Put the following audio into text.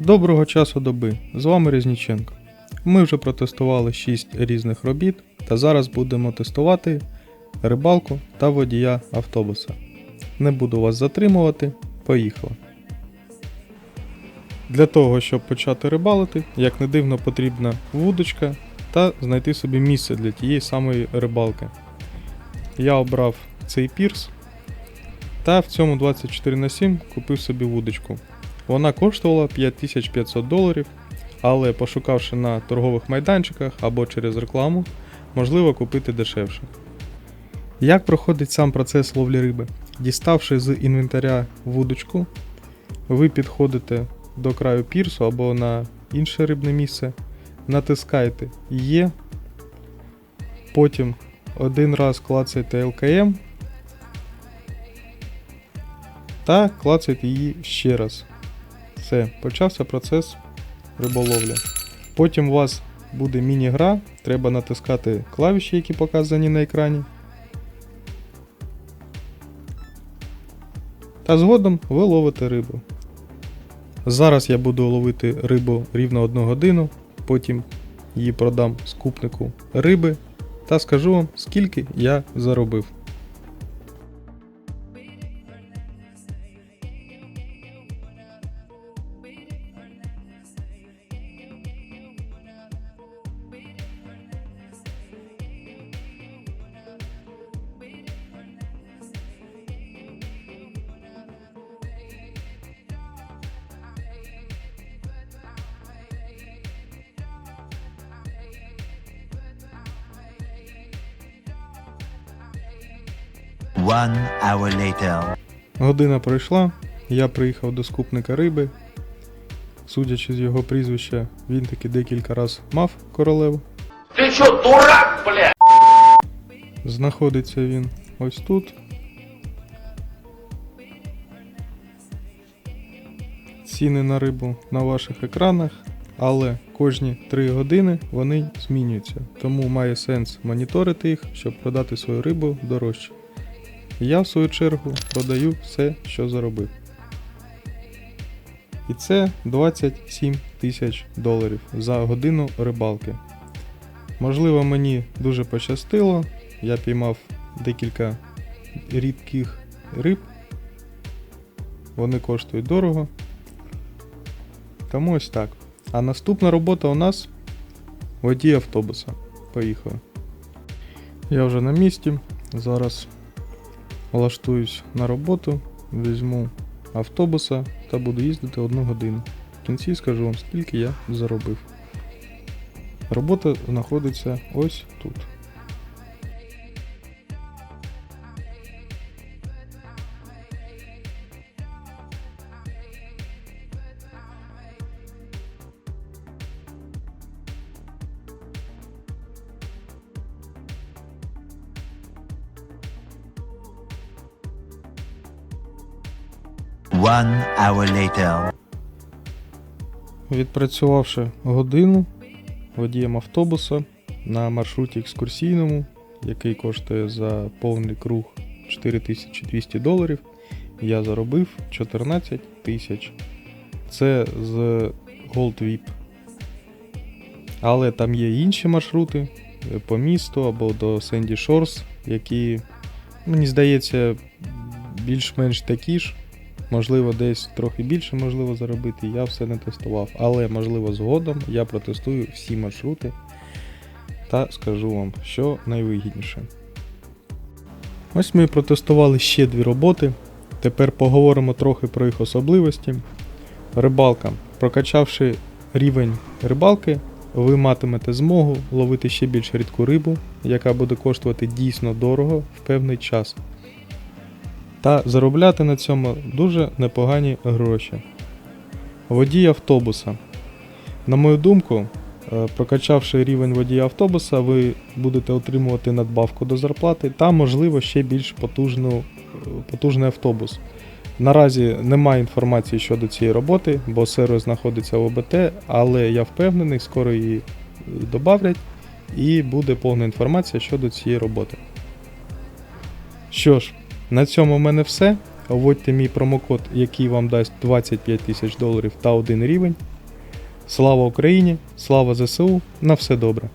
Доброго часу доби! З вами Різніченко. Ми вже протестували 6 різних робіт та зараз будемо тестувати рибалку та водія автобуса. Не буду вас затримувати, поїхали. Для того, щоб почати рибалити, як не дивно, потрібна вудочка та знайти собі місце для тієї самої рибалки. Я обрав цей пірс та в цьому 24 на 7 купив собі вудочку. Вона коштувала 5500 доларів, але пошукавши на торгових майданчиках або через рекламу, можливо купити дешевше. Як проходить сам процес ловлі риби? Діставши з інвентаря вудочку, ви підходите до краю пірсу або на інше рибне місце, натискаєте Є, потім один раз клацаєте ЛКМ та клацаєте її ще раз. Все, почався процес риболовлі. Потім у вас буде міні-гра, треба натискати клавіші, які показані на екрані. Та згодом ви ловите рибу. Зараз я буду ловити рибу рівно 1 годину, потім її продам скупнику риби та скажу вам, скільки я заробив. One hour later. Година пройшла, я приїхав до скупника риби. Судячи з його прізвища, він таки декілька раз мав королеву. Ты чё, дурак, блядь? Знаходиться він ось тут. Ціни на рибу на ваших екранах, але кожні 3 години вони змінюються, тому має сенс моніторити їх, щоб продати свою рибу дорожче. Я в свою чергу продаю все, що заробив. І це 27 тисяч доларів за годину рибалки. Можливо, мені дуже пощастило, я піймав декілька рідких риб. Вони коштують дорого. Тому ось так. А наступна робота у нас водій автобуса. Поїхали. Я вже на місці. Зараз влаштуюсь на роботу, візьму автобуса та буду їздити одну годину. В кінці скажу вам, скільки я заробив. Робота знаходиться ось тут. One hour later. Відпрацювавши годину водієм автобуса на маршруті екскурсійному, який коштує за повний круг 4200 доларів, я заробив 14 тисяч. Це з Gold VIP. Але там є інші маршрути е, по місту або до Sandy Shores, які, мені здається, більш-менш такі ж. Можливо, десь трохи більше можливо заробити, я все не тестував. Але можливо згодом я протестую всі маршрути та скажу вам, що найвигідніше. Ось ми протестували ще дві роботи. Тепер поговоримо трохи про їх особливості. Рибалка. Прокачавши рівень рибалки, ви матимете змогу ловити ще більш рідку рибу, яка буде коштувати дійсно дорого в певний час та заробляти на цьому дуже непогані гроші. Водій автобуса. На мою думку, е, прокачавши рівень водія автобуса, ви будете отримувати надбавку до зарплати та, можливо, ще більш потужну, потужний автобус. Наразі немає інформації щодо цієї роботи, бо сервіс знаходиться в ОБТ, але я впевнений, скоро її додавлять і буде повна інформація щодо цієї роботи. Що ж, на цьому в мене все. вводьте мій промокод, який вам дасть 25 тисяч доларів та один рівень. Слава Україні! Слава ЗСУ! На все добре!